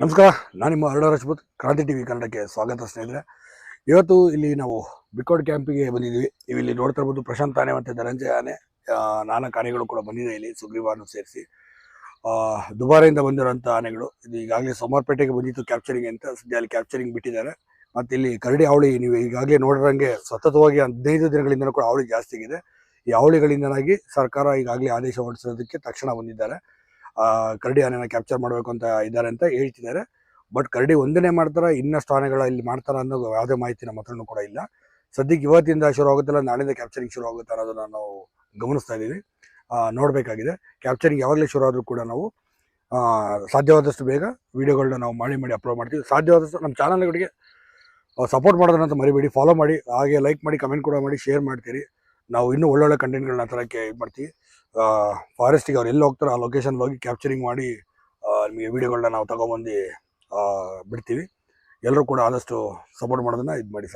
ನಮಸ್ಕಾರ, ನಾನು ನಿಮ್ಮ ಅರುಣ ರಾಜ್ಪೂತ್, ಕ್ರಾಂತಿ ಟಿವಿ ಕನ್ನಡಕ್ಕೆ ಸ್ವಾಗತ ಸ್ನೇಹಿತರೆ. ಇವತ್ತು ಇಲ್ಲಿ ನಾವು ಬಿಕೋಡ್ ಕ್ಯಾಂಪಿಗೆ ಬಂದಿದ್ದೀವಿ. ನೀವು ಇಲ್ಲಿ ನೋಡ್ತಾ ಇರ್ಬೋದು, ಪ್ರಶಾಂತ್ ಆನೆ ಮತ್ತು ಧನಂಜಯ ಆನೆ. ನಾನಾ ಕಾರ್ಯಗಳು ಕೂಡ ಬಂದಿದೆ ಇಲ್ಲಿ ಸುಗ್ರೀವಾನು ಸೇರಿಸಿ. ದುಬಾರಿಯಿಂದ ಬಂದಿರೋಂಥ ಆನೆಗಳು. ಇದು ಈಗಾಗಲೇ ಸೋಮಾರ್ಪೇಟೆಗೆ ಬಂದಿತ್ತು ಕ್ಯಾಪ್ಚರಿಂಗ್ ಅಂತ. ಸದ್ಯ ಅಲ್ಲಿ ಕ್ಯಾಪ್ಚರಿಂಗ್ ಬಿಟ್ಟಿದ್ದಾರೆ. ಮತ್ತು ಇಲ್ಲಿ ಕರಡಿ ಅವಳಿ, ನೀವು ಈಗಾಗಲೇ ನೋಡಿರಂಗೆ ಸತತವಾಗಿ ಹದಿನೈದು ದಿನಗಳಿಂದ ಕೂಡ ಅವಳಿ ಜಾಸ್ತಿ ಆಗಿದೆ. ಈ ಅವಳಿಗಳಿಂದಾಗಿ ಸರ್ಕಾರ ಈಗಾಗಲೇ ಆದೇಶ ಹೊರಡಿಸೋದಕ್ಕೆ ತಕ್ಷಣ ಬಂದಿದ್ದಾರೆ. ಕರಡಿ ಆನೆನ ಕ್ಯಾಪ್ಚರ್ ಮಾಡಬೇಕು ಅಂತ ಇದ್ದಾರೆ ಅಂತ ಹೇಳ್ತಿದ್ದಾರೆ. ಬಟ್ ಕರಡಿ ಒಂದನೇ ಮಾಡ್ತಾರ, ಇನ್ನಷ್ಟು ಆನೆಗಳ ಇಲ್ಲಿ ಮಾಡ್ತಾರ ಅನ್ನೋ ಯಾವುದೇ ಮಾಹಿತಿ ನಮ್ಮ ಹತ್ರನೂ ಕೂಡ ಇಲ್ಲ. ಸದ್ಯಕ್ಕೆ ಇವತ್ತಿಂದ ಶುರು ಆಗುತ್ತಲ್ಲ, ನಾಳೆಯಿಂದ ಕ್ಯಾಪ್ಚರಿಂಗ್ ಶುರು ಆಗುತ್ತೆ ಅನ್ನೋದನ್ನ ನಾವು ಗಮನಿಸ್ತಾ ಇದ್ದೀವಿ. ನೋಡಬೇಕಾಗಿದೆ. ಕ್ಯಾಪ್ಚರಿಂಗ್ ಯಾವಾಗಲೇ ಶುರು ಆದರೂ ಕೂಡ ನಾವು ಸಾಧ್ಯವಾದಷ್ಟು ಬೇಗ ವೀಡಿಯೋಗಳನ್ನ ನಾವು ಮಾಡಿ ಮಾಡಿ ಅಪ್ಲೋಡ್ ಮಾಡ್ತೀವಿ. ಸಾಧ್ಯವಾದಷ್ಟು ನಮ್ಮ ಚಾನಲ್ಗಳಿಗೆ ಸಪೋರ್ಟ್ ಮಾಡೋದನ್ನಂತ ಮರಿಬೇಡಿ. ಫಾಲೋ ಮಾಡಿ, ಹಾಗೆ ಲೈಕ್ ಮಾಡಿ ಕಮೆಂಟ್ ಕೂಡ ಮಾಡಿ ಶೇರ್ ಮಾಡ್ತೀರಿ. ನಾವು ಇನ್ನೂ ಒಳ್ಳೊಳ್ಳೆ ಕಂಟೆಂಟ್ಗಳನ್ನ ತರಕ್ಕೆ ಇದು ಮಾಡ್ತೀವಿ. ಫಾರೆಸ್ಟಿಗೆ ಅವ್ರು ಎಲ್ಲಿ ಹೋಗ್ತಾರೋ ಆ ಲೊಕೇಶನ್ ಹೋಗಿ ಕ್ಯಾಪ್ಚರಿಂಗ್ ಮಾಡಿ ನಿಮಗೆ ವಿಡಿಯೋಗಳನ್ನ ನಾವು ತಗೊಂಬಂದು ಬಿಡ್ತೀವಿ. ಎಲ್ಲರೂ ಕೂಡ ಆದಷ್ಟು ಸಪೋರ್ಟ್ ಮಾಡೋದನ್ನ ಇದು ಮಾಡಿ ಸರ್